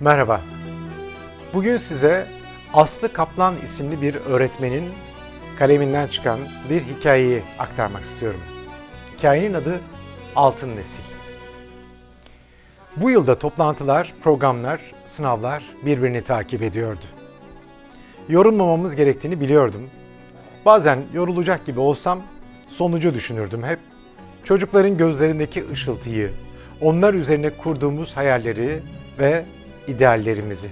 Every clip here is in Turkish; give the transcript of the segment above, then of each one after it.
Merhaba. Bugün size Aslı Kaplan isimli bir öğretmenin kaleminden çıkan bir hikayeyi aktarmak istiyorum. Hikayenin adı Altın Nesil. Bu yılda toplantılar, programlar, sınavlar birbirini takip ediyordu. Yorulmamamız gerektiğini biliyordum. Bazen yorulacak gibi olsam sonucu düşünürdüm hep. Çocukların gözlerindeki ışıltıyı, onlar üzerine kurduğumuz hayalleri ve ideallerimizi.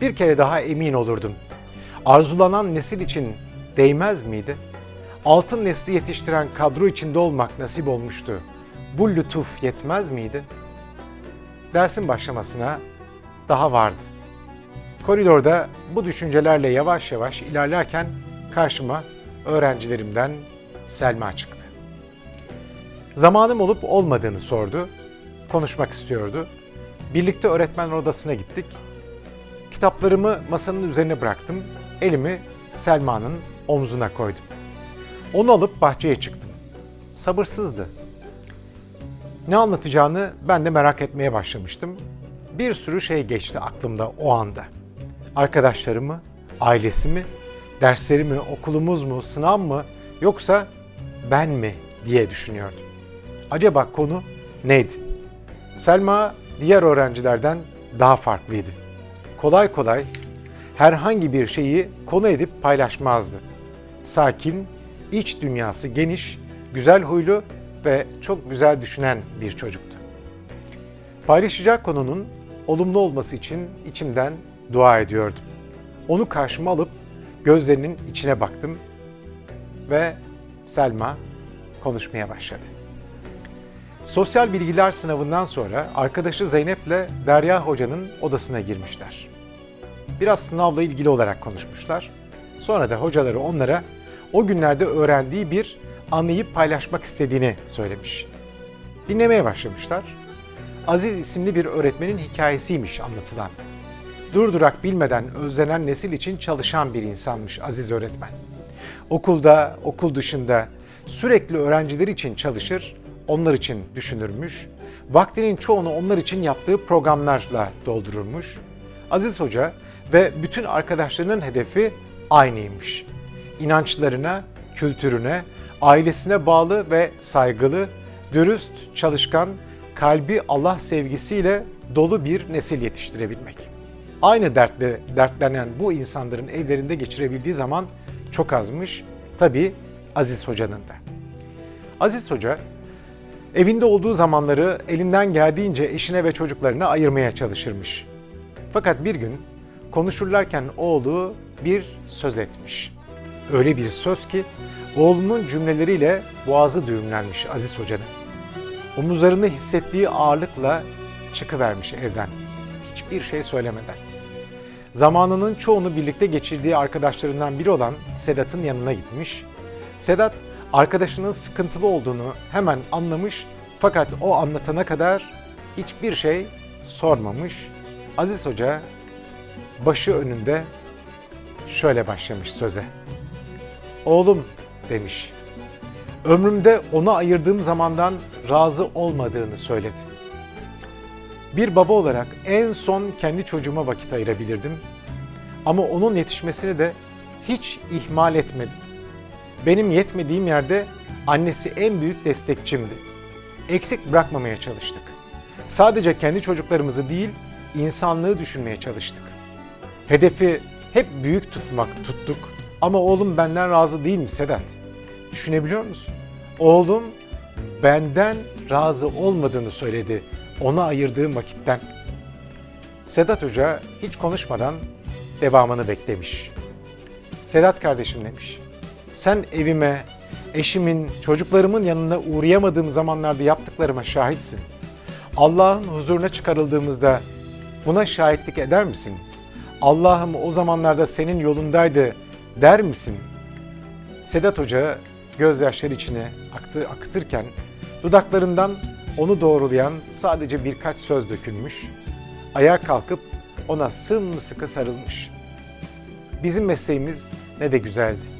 Bir kere daha emin olurdum. Arzulanan nesil için değmez miydi? Altın nesli yetiştiren kadro içinde olmak nasip olmuştu. Bu lütuf yetmez miydi? Dersin başlamasına daha vardı. Koridorda bu düşüncelerle yavaş yavaş ilerlerken karşıma öğrencilerimden Selma çıktı. Zamanım olup olmadığını sordu. Konuşmak istiyordu. Birlikte öğretmen odasına gittik. Kitaplarımı masanın üzerine bıraktım. Elimi Selma'nın omzuna koydum. Onu alıp bahçeye çıktım. Sabırsızdı. Ne anlatacağını ben de merak etmeye başlamıştım. Bir sürü şey geçti aklımda o anda. Arkadaşlarımı, ailesi mi, dersleri mi, okulumuz mu, sınav mı yoksa ben mi diye düşünüyordum. Acaba konu neydi? Selma diğer öğrencilerden daha farklıydı. Kolay kolay herhangi bir şeyi konu edip paylaşmazdı. Sakin, iç dünyası geniş, güzel huylu ve çok güzel düşünen bir çocuktu. Paylaşacak konunun olumlu olması için içimden dua ediyordum. Onu karşıma alıp gözlerinin içine baktım ve Selma konuşmaya başladı. Sosyal bilgiler sınavından sonra arkadaşı Zeynep'le Derya Hoca'nın odasına girmişler. Biraz sınavla ilgili olarak konuşmuşlar. Sonra da hocaları onlara o günlerde öğrendiği bir anıyı paylaşmak istediğini söylemiş. Dinlemeye başlamışlar. Aziz isimli bir öğretmenin hikayesiymiş anlatılan. Durdurak bilmeden özlenen nesil için çalışan bir insanmış Aziz öğretmen. Okulda, okul dışında sürekli öğrenciler için çalışır, onlar için düşünürmüş. Vaktinin çoğunu onlar için yaptığı programlarla doldururmuş. Aziz Hoca ve bütün arkadaşlarının hedefi aynıymış. İnançlarına, kültürüne, ailesine bağlı ve saygılı, dürüst, çalışkan, kalbi Allah sevgisiyle dolu bir nesil yetiştirebilmek. Aynı dertle dertlenen bu insanların evlerinde geçirebildiği zaman çok azmış. Tabii Aziz Hoca'nın da. Aziz Hoca evinde olduğu zamanları elinden geldiğince eşine ve çocuklarına ayırmaya çalışırmış. Fakat bir gün konuşurlarken oğlu bir söz etmiş. Öyle bir söz ki oğlunun cümleleriyle boğazı düğümlenmiş Aziz Hoca'nın. Omuzlarını hissettiği ağırlıkla çıkıvermiş evden. Hiçbir şey söylemeden. Zamanının çoğunu birlikte geçirdiği arkadaşlarından biri olan Sedat'ın yanına gitmiş. Sedat arkadaşının sıkıntılı olduğunu hemen anlamış fakat o anlatana kadar hiçbir şey sormamış. Aziz Hoca başı önünde şöyle başlamış söze. Oğlum demiş. Ömrümde ona ayırdığım zamandan razı olmadığını söyledi. Bir baba olarak en son kendi çocuğuma vakit ayırabilirdim. Ama onun yetişmesini de hiç ihmal etmedim. Benim yetmediğim yerde annesi en büyük destekçimdi. Eksik bırakmamaya çalıştık. Sadece kendi çocuklarımızı değil, insanlığı düşünmeye çalıştık. Hedefi hep büyük tutmak tuttuk ama oğlum benden razı değil mi Sedat? Düşünebiliyor musun? Oğlum benden razı olmadığını söyledi ona ayırdığım vakitten. Sedat Hoca hiç konuşmadan devamını beklemiş. Sedat kardeşim demiş. Sen evime, eşimin, çocuklarımın yanına uğrayamadığım zamanlarda yaptıklarıma şahitsin. Allah'ın huzuruna çıkarıldığımızda buna şahitlik eder misin? Allah'ım o zamanlarda senin yolundaydı der misin? Sedat Hoca gözyaşları içine aktı, akıtırken dudaklarından onu doğrulayan sadece birkaç söz dökülmüş. Ayağa kalkıp ona sımsıkı sarılmış. Bizim mesleğimiz ne de güzeldi.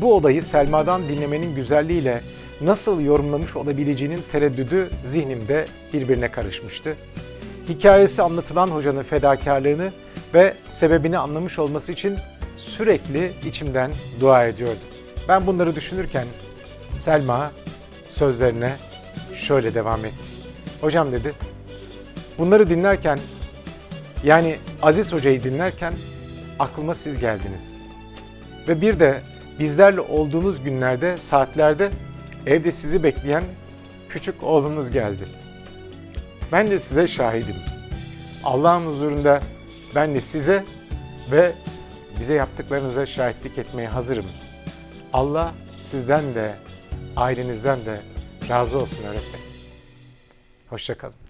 Bu olayı Selma'dan dinlemenin güzelliğiyle nasıl yorumlamış olabileceğinin tereddüdü zihnimde birbirine karışmıştı. hikayesi anlatılan hocanın fedakarlığını ve sebebini anlamış olması için sürekli içimden dua ediyordum. Ben bunları düşünürken Selma sözlerine şöyle devam etti. Hocam dedi, bunları dinlerken yani Aziz Hoca'yı dinlerken aklıma siz geldiniz. Ve bir de bizlerle olduğunuz günlerde, saatlerde evde sizi bekleyen küçük oğlunuz geldi. Ben de size şahidim. Allah'ın huzurunda ben de size ve bize yaptıklarınıza şahitlik etmeye hazırım. Allah sizden de ailenizden de razı olsun öğretmenim. Hoşçakalın.